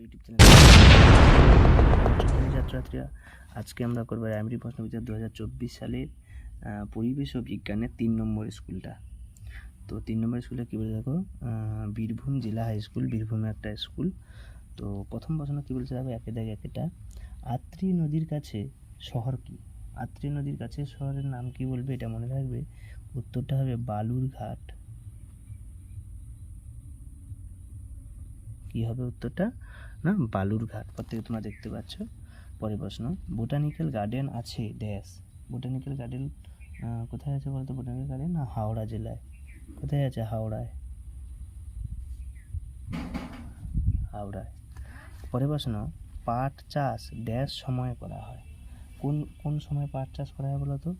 YouTube channel ছাত্রছাত্রীরা, আজকে আমরা করব প্রশ্ন বিচার দু হাজার চব্বিশ সালের পরিবেশ ও বিজ্ঞানের তিন নম্বর স্কুলটা। তো তিন নম্বর স্কুলে কী বলে দেখো? বীরভূম জেলা হাই স্কুল, বীরভূমে একটা স্কুল। তো প্রথম প্রশ্ন কী বলছে দেখো? একে দেখ, একেটা। আত্রি নদীর কাছে শহর কি? আত্রি নদীর কাছে শহরের নাম কি বলবে? এটা মনে রাখবে। উত্তরটা হবে বালুরঘাট। কি হবে উত্তরটা? না বালুরঘাট প্রত্যেকে তোমরা দেখতে পাচ্ছ। পরের প্রশ্ন, বোটানিক্যাল গার্ডেন আছে? ড্যাশ বোটানিক্যাল গার্ডেন কোথায় আছে বলতো বোটানিক্যাল গার্ডেন? না, হাওড়া জেলায়। কোথায় আছে হাওড়ায়? হাওড়ায়। পরের প্রশ্ন, পাট চাষ ড্যাশ সময় করা হয়। কোন কোন সময় পাট চাষ করা হয় বলো তো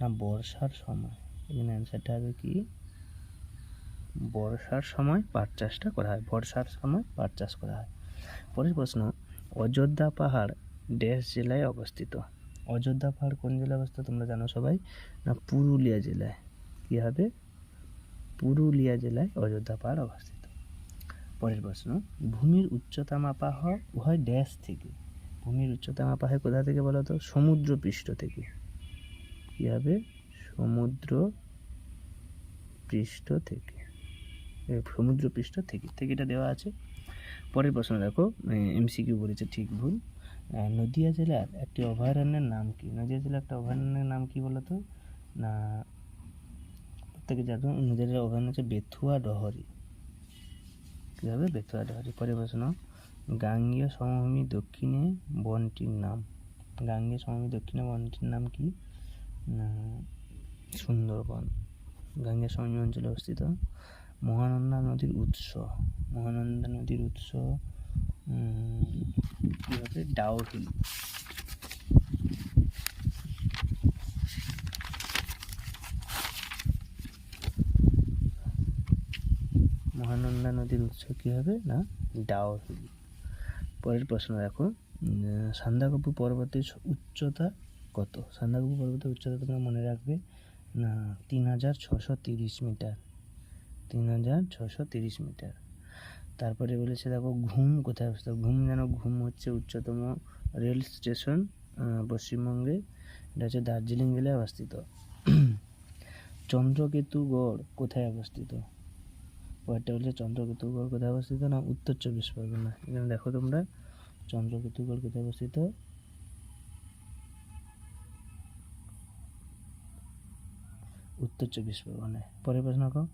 না, বর্ষার সময়। এখানে অ্যান্সারটা হবে কি? বর্ষার সময় পাট চাষটা করা হয়। বর্ষার সময় পাট চাষ করা হয়। পরের প্রশ্ন, অযোধ্যা পাহাড় ড্যাশ জেলায় অবস্থিত? অযোধ্যা পাহাড় কোন জেলায় অবস্থিত তোমরা জানো সবাই? না, পুরুলিয়া জেলায়। কী হবে? পুরুলিয়া জেলায় অযোধ্যা পাহাড় অবস্থিত। পরের প্রশ্ন, ভূমির উচ্চতা মাপা হয় ড্যাশ থেকে। ভূমির উচ্চতা মাপা হয় কোথা থেকে বলো তো? সমুদ্র পৃষ্ঠ থেকে। কী হবে? সমুদ্র পৃষ্ঠ থেকে। সমুদ্র পৃষ্ঠ থেকে থেকেটা দেওয়া আছে। পরের প্রশ্ন দেখো এমসিকিউ বলেছে ঠিক ভুল। নদিয়া জেলার একটি অভয়ারণ্যের নাম কি? নদিয়া জেলার একটা অভয়ারণ্যের নাম কি বলো তো? না, প্রত্যেকে জানো, নদিয়া জেলার অভয়ারণ্য হচ্ছে বেথুয়া ডহরি। কী হবে বেথুয়া ডহরি। পরের প্রশ্ন, গাঙ্গীয় সমভূমি দক্ষিণে বনটির নাম। গাঙ্গীয় সমভূমি দক্ষিণে বনটির নাম কি? না, সুন্দরবন। গাঙ্গেয় সমভূমি অঞ্চলে অবস্থিত। মহানন্দা নদীর উৎস। মহানন্দা নদীর উৎস কি হবে ডাউহিল মহানন্দা নদীর উৎস কি হবে না? ডাউহিল পরের প্রশ্ন দেখো। সান্দাকপু পর্বতের উচ্চতা কত? সান্দাকপু পর্বতের উচ্চতা তোমরা মনে রাখবে না, তিন হাজার ছশো তিরিশ মিটার। তিন হাজার ছশো তিরিশ মিটার। তারপরে বলেছে, দেখো, ঘুম কোথায় অবস্থিত? ঘুম যেন ঘুম হচ্ছে উচ্চতম রেল স্টেশন পশ্চিমবঙ্গে। এটা হচ্ছে দার্জিলিং জেলায় অবস্থিত। চন্দ্রকেতুগড় কোথায় অবস্থিত? পরেরটা বলছে, চন্দ্রকেতুগড় কোথায় অবস্থিত না, উত্তর চব্বিশ পরগনা। এখানে দেখো তোমরা, চন্দ্রকেতুগড় কোথায় অবস্থিত? উত্তর চব্বিশ পরগনায়। পরের প্রশ্ন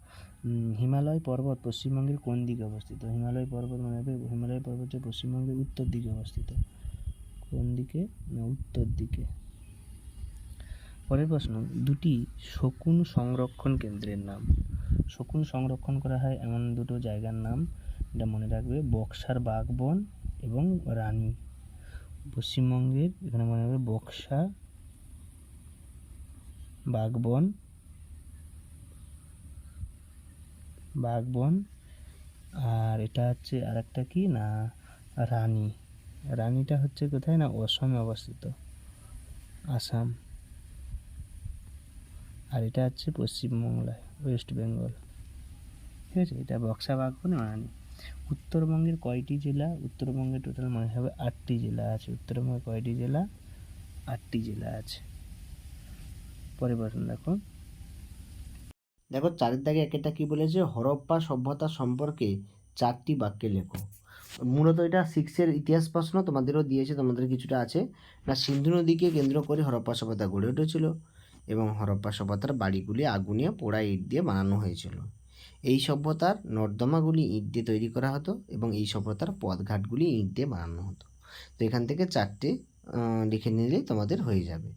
উম, হিমালয় পর্বত পশ্চিমবঙ্গের কোন দিকে অবস্থিত? হিমালয় পর্বত মনে রাখবে হিমালয় পর্বত পশ্চিমবঙ্গের উত্তর দিকে অবস্থিত। কোন দিকে? না উত্তর দিকে। পরের প্রশ্ন দুটি শকুন সংরক্ষণ কেন্দ্রের নাম। শকুন সংরক্ষণ করা হয় এমন দুটো জায়গার নাম এটা মনে রাখবে বক্সার বাগবন এবং রানী। পশ্চিমবঙ্গের এখানে মনে রাখবে বক্সা বাগবন বাগবন আর এটা হচ্ছে আরেকটা কি? না, রানী। রানীটা হচ্ছে কোথায় না? অসমে অবস্থিত। আসাম। আর এটা হচ্ছে পশ্চিমবাংলায়, ওয়েস্ট বেঙ্গল। ঠিক আছে? এটা বক্সা বাগবন রানী। উত্তরবঙ্গের কয়টি জেলা? উত্তরবঙ্গে টোটাল মনে হবে আটটি জেলা আছে। উত্তরবঙ্গে কয়টি জেলা? আটটি জেলা আছে। পরে দেখো। দেখো চারের দাগে একটা কি বলেছে? হরপ্পা সভ্যতা সম্পর্কে চারটি বাক্যে লেখো। মূলত এটা সিক্সের ইতিহাস প্রশ্ন, তোমাদেরও দিয়েছে, তোমাদের কিছুটা আছে। না, সিন্ধু নদীকে কেন্দ্র করে হরপ্পা সভ্যতা গড়ে উঠেছিল এবং হরপ্পা সভ্যতার বাড়িগুলি আগুনে পোড়া ইট দিয়ে বানানো হয়েছিল। এই সভ্যতার নর্দমাগুলি ইট দিয়ে তৈরি করা হতো এবং এই সভ্যতার পথঘাটগুলি ইট দিয়ে বানানো হতো। তো এখান থেকে চারটে লিখে নিলেই তোমাদের হয়ে যাবে।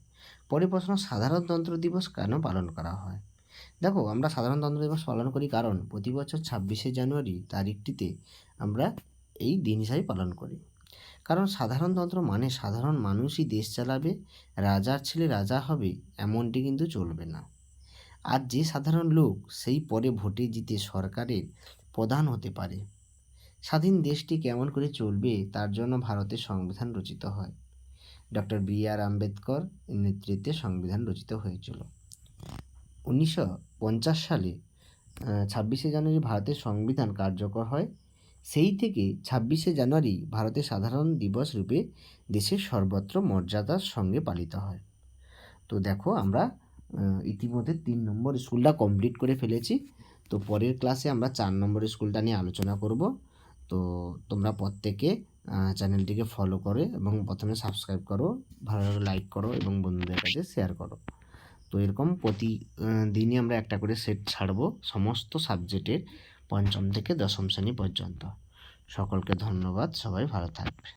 পরে প্রশ্ন, সাধারণতন্ত্র দিবস কেন পালন করা হয়? দেখো, আমরা সাধারণতন্ত্র দিবস পালন করি কারণ প্রতি বছর ছাব্বিশে জানুয়ারি তারিখটিতে আমরা এই দিন হিসাবে পালন করি। কারণ সাধারণতন্ত্র মানে সাধারণ মানুষই দেশ চালাবে, রাজার ছেলে রাজা হবে, এমনটি কিন্তু চলবে না। আর যে সাধারণ লোক সেই পরে ভোটে জিতে সরকারের প্রধান হতে পারে। স্বাধীন দেশটি কেমন করে চলবে তার জন্য ভারতের সংবিধান রচিত হয়। ডক্টর বি আর আম্বেদকর নেতৃত্বে সংবিধান রচিত হয়েছিল। উনিশশো পঞ্চাশ সালে ছাব্বিশে জানুয়ারি ভারতের সংবিধান কার্যকর হয়। সেই থেকে ছাব্বিশে জানুয়ারি ভারতের সাধারণ দিবস রূপে দেশের সর্বত্র মর্যাদার সঙ্গে পালিত হয়। তো দেখো আমরা ইতিমধ্যে তিন নম্বর স্কুলটা কমপ্লিট করে ফেলেছি। তো পরের ক্লাসে আমরা চার নম্বর স্কুলটা নিয়ে আলোচনা করব। তো তোমরা প্রত্যেকে চ্যানেলটিকে ফলো করো এবং প্রথমে সাবস্ক্রাইব করো, ভালো লাইক করো এবং বন্ধুদের কাছে শেয়ার করো। তো এরকম প্রতি আহ, দিনই আমরা একটা করে সেট ছাড়বো সমস্ত সাবজেক্টের পঞ্চম থেকে দশম শ্রেণি পর্যন্ত। সকলকে ধন্যবাদ সবাই ভালো থাকবে